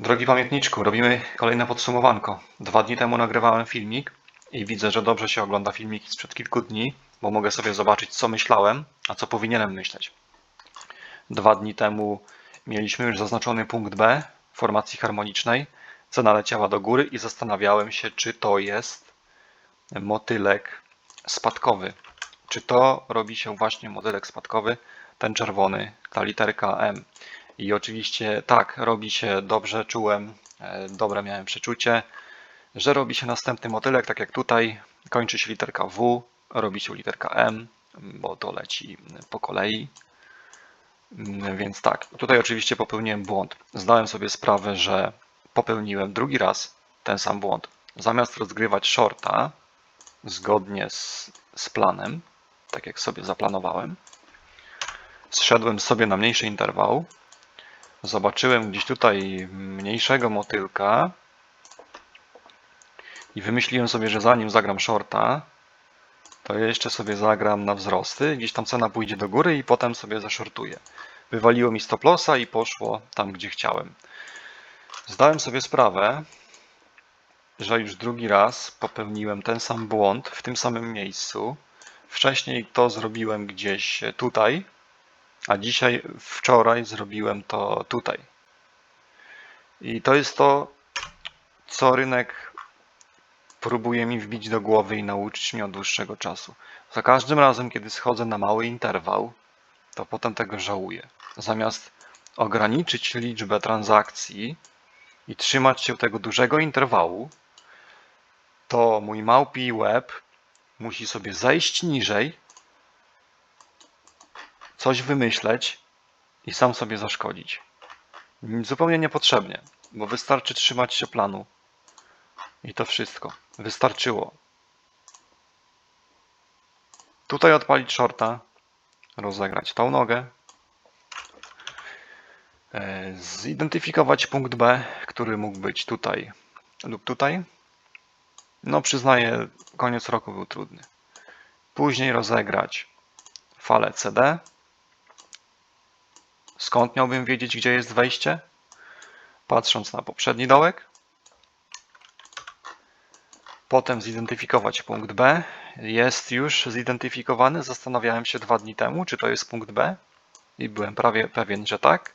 Drogi pamiętniczku, robimy kolejne podsumowanko. Dwa dni temu nagrywałem filmik i widzę, że dobrze się ogląda filmiki sprzed kilku dni, bo mogę sobie zobaczyć, co myślałem, a co powinienem myśleć. Dwa dni temu mieliśmy już zaznaczony punkt B formacji harmonicznej. Cena leciała do góry i zastanawiałem się, czy to jest motylek spadkowy. Czy to robi się właśnie motylek spadkowy, ten czerwony, ta literka M. I oczywiście tak, robi się dobrze, czułem, e, dobre miałem przeczucie, że robi się następny motylek, tak jak tutaj, kończy się literka W, robi się literka M, bo to leci po kolei. Mm, Więc tak, tutaj oczywiście popełniłem błąd. Zdałem sobie sprawę, że popełniłem drugi raz ten sam błąd. Zamiast rozgrywać shorta zgodnie z, z planem, tak jak sobie zaplanowałem, zszedłem sobie na mniejszy interwał, zobaczyłem gdzieś tutaj mniejszego motylka i wymyśliłem sobie, że zanim zagram shorta, to jeszcze sobie zagram na wzrosty, gdzieś tam cena pójdzie do góry i potem sobie zaszortuję. Wywaliło mi stop lossa i poszło tam, gdzie chciałem. Zdałem sobie sprawę, że już drugi raz popełniłem ten sam błąd w tym samym miejscu. Wcześniej to zrobiłem gdzieś tutaj, a dzisiaj, wczoraj zrobiłem to tutaj. I to jest to, co rynek próbuje mi wbić do głowy i nauczyć mnie od dłuższego czasu. Za każdym razem, kiedy schodzę na mały interwał, to potem tego żałuję. Zamiast ograniczyć liczbę transakcji i trzymać się tego dużego interwału, to mój małpi łeb musi sobie zejść niżej, coś wymyśleć i sam sobie zaszkodzić. Zupełnie niepotrzebnie, bo wystarczy trzymać się planu. I to wszystko. Wystarczyło. Tutaj odpalić shorta, rozegrać tą nogę, e, zidentyfikować punkt B, który mógł być tutaj lub tutaj. No, przyznaję, koniec roku był trudny. Później rozegrać falę CD. Skąd miałbym wiedzieć, gdzie jest wejście? Patrząc na poprzedni dołek. Potem zidentyfikować punkt B. Jest już zidentyfikowany. Zastanawiałem się dwa dni temu, czy to jest punkt B. I byłem prawie pewien, że tak.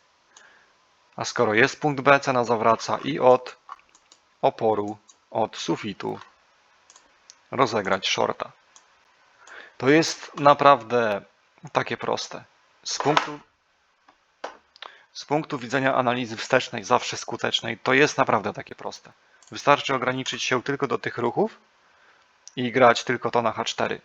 A skoro jest punkt B, cena zawraca i od oporu, od sufitu rozegrać shorta. To jest naprawdę takie proste. Z punktu, z punktu widzenia analizy wstecznej, zawsze skutecznej, to jest naprawdę takie proste. Wystarczy ograniczyć się tylko do tych ruchów i grać tylko to na H4.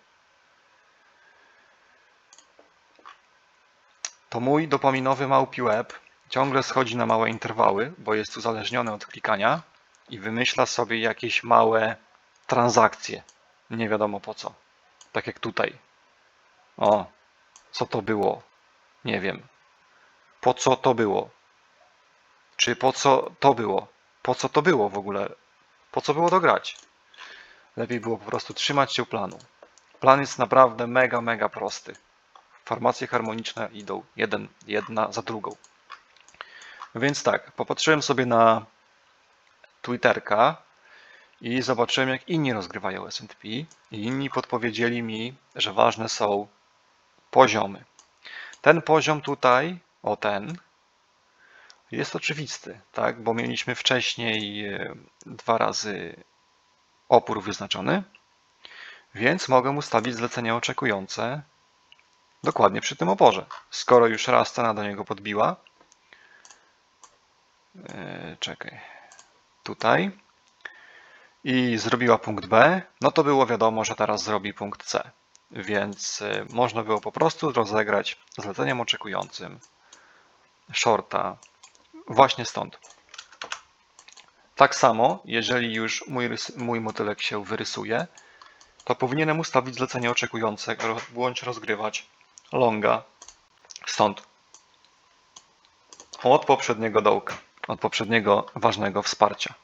To mój dopaminowy małpi łeb ciągle schodzi na małe interwały, bo jest uzależniony od klikania i wymyśla sobie jakieś małe transakcje. Nie wiadomo po co. Tak jak tutaj. O, co to było? Nie wiem. Po co to było? Czy po co to było? Po co to było w ogóle? Po co było to grać? Lepiej było po prostu trzymać się planu. Plan jest naprawdę mega, mega prosty. Formacje harmoniczne idą jeden, jedna za drugą. Więc tak, popatrzyłem sobie na Twitterka i zobaczyłem, jak inni rozgrywają S&P i inni podpowiedzieli mi, że ważne są poziomy. Ten poziom tutaj, o ten, jest oczywisty, tak? bo mieliśmy wcześniej e, dwa razy opór wyznaczony, więc mogę ustawić zlecenie oczekujące dokładnie przy tym oporze. Skoro już raz cena do niego podbiła, e, czekaj, tutaj i zrobiła punkt B, no to było wiadomo, że teraz zrobi punkt C. Więc e, można było po prostu rozegrać zleceniem oczekującym shorta właśnie stąd. Tak samo, jeżeli już mój, mój motylek się wyrysuje, to powinienem ustawić zlecenie oczekujące bądź rozgrywać longa stąd. Od poprzedniego dołka, od poprzedniego ważnego wsparcia.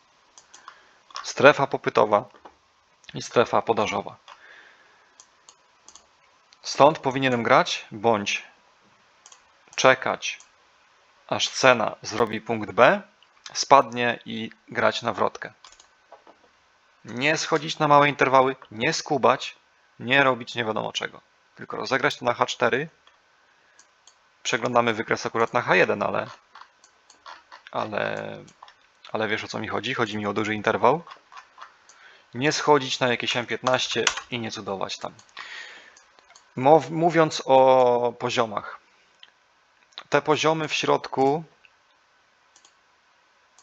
Strefa popytowa i strefa podażowa. Stąd powinienem grać bądź czekać aż cena zrobi punkt B, spadnie i grać na wrotkę. Nie schodzić na małe interwały, nie skubać, nie robić nie wiadomo czego. Tylko rozegrać to na H4. Przeglądamy wykres akurat na H1, ale, ale, ale wiesz o co mi chodzi? Chodzi mi o duży interwał. Nie schodzić na jakieś M15 i nie cudować tam. Mówiąc o poziomach. Te poziomy w środku.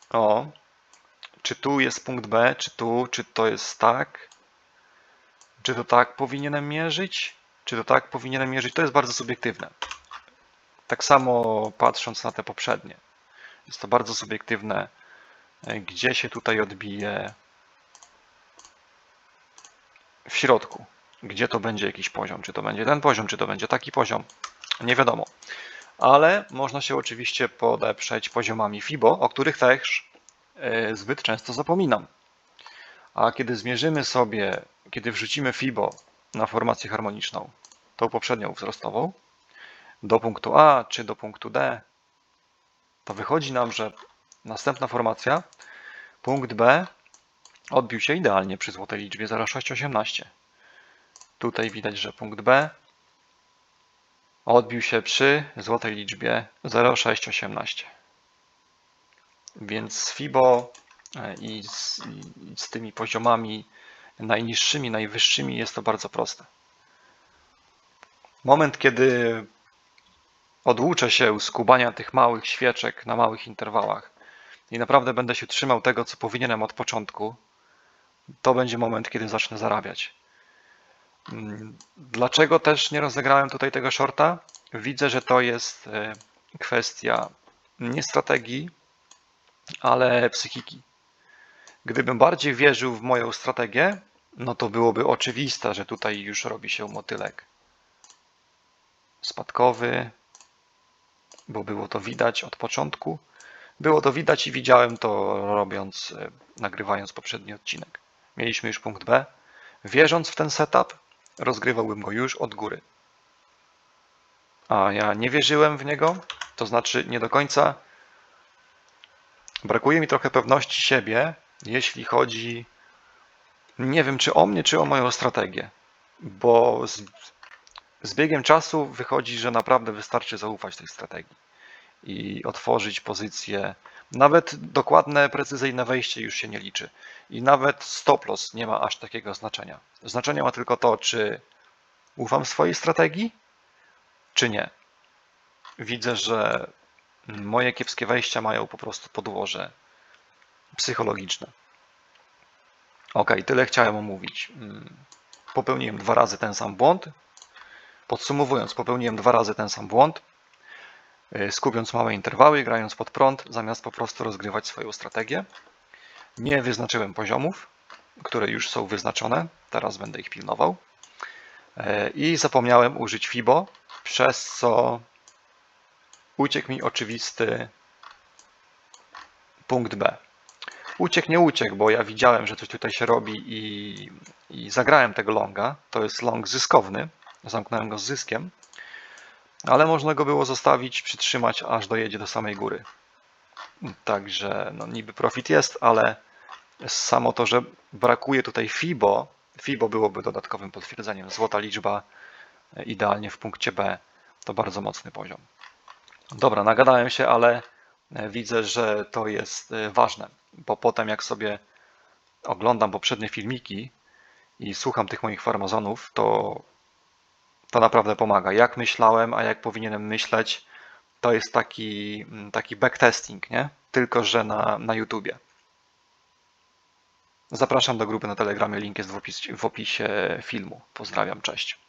O. Czy tu jest punkt B, czy tu, czy to jest tak? Czy to tak powinienem mierzyć? Czy to tak powinienem mierzyć? To jest bardzo subiektywne. Tak samo patrząc na te poprzednie. Jest to bardzo subiektywne, e, gdzie się tutaj odbije w środku. Gdzie to będzie jakiś poziom? Czy to będzie ten poziom, czy to będzie taki poziom? Nie wiadomo. Ale można się oczywiście podeprzeć poziomami FIBO, o których też e, zbyt często zapominam. A kiedy zmierzymy sobie, kiedy wrzucimy FIBO na formację harmoniczną, tą poprzednią wzrostową, do punktu A czy do punktu D, to wychodzi nam, że następna formacja, punkt B, odbił się idealnie przy złotej liczbie 0,618. Tutaj widać, że punkt B odbił się przy złotej liczbie 0,618. Więc z FIBO e, i z, i z tymi poziomami najniższymi, najwyższymi jest to bardzo proste. Moment, kiedy odłuczę się z kubania tych małych świeczek na małych interwałach i naprawdę będę się trzymał tego, co powinienem od początku, to będzie moment, kiedy zacznę zarabiać. Dlaczego też nie rozegrałem tutaj tego shorta? Widzę, że to jest e, kwestia nie strategii, ale psychiki. Gdybym bardziej wierzył w moją strategię, no to byłoby oczywiste, że tutaj już robi się motylek spadkowy, bo było to widać od początku. Było to widać i widziałem to robiąc, e, nagrywając poprzedni odcinek. Mieliśmy już punkt B. Wierząc w ten setup, rozgrywałbym go już od góry. A ja nie wierzyłem w niego, to znaczy nie do końca. Brakuje mi trochę pewności siebie, jeśli chodzi. Nie wiem, czy o mnie, czy o moją strategię. Bo z, z biegiem czasu wychodzi, że naprawdę wystarczy zaufać tej strategii i otworzyć pozycję. Nawet dokładne, precyzyjne wejście już się nie liczy. I nawet stop loss nie ma aż takiego znaczenia. Znaczenie ma tylko to, czy ufam swojej strategii, czy nie. Widzę, że moje kiepskie wejścia mają po prostu podłoże psychologiczne. Ok, tyle chciałem omówić. Popełniłem dwa razy ten sam błąd. Podsumowując, popełniłem dwa razy ten sam błąd, skupiąc małe interwały, grając pod prąd, zamiast po prostu rozgrywać swoją strategię. Nie wyznaczyłem poziomów, które już są wyznaczone. Teraz będę ich pilnował. Y, I zapomniałem użyć FIBO, przez co uciekł mi oczywisty punkt B. Uciekł, nie uciekł, bo ja widziałem, że coś tutaj się robi i, i zagrałem tego longa. To jest long zyskowny. Zamknąłem go z zyskiem. Ale można go było zostawić, przytrzymać, aż dojedzie do samej góry. Także no, niby profit jest, ale samo to, że brakuje tutaj FIBO, FIBO byłoby dodatkowym potwierdzeniem. Złota liczba idealnie w punkcie B to bardzo mocny poziom. Dobra, nagadałem się, ale widzę, że to jest ważne, bo potem jak sobie oglądam poprzednie filmiki i słucham tych moich farmazonów, to to naprawdę pomaga. Jak myślałem, a jak powinienem myśleć, to jest taki, taki backtesting, nie? Tylko, że na, na YouTubie. Zapraszam do grupy na Telegramie, link jest w opisie, w opisie filmu. Pozdrawiam, cześć.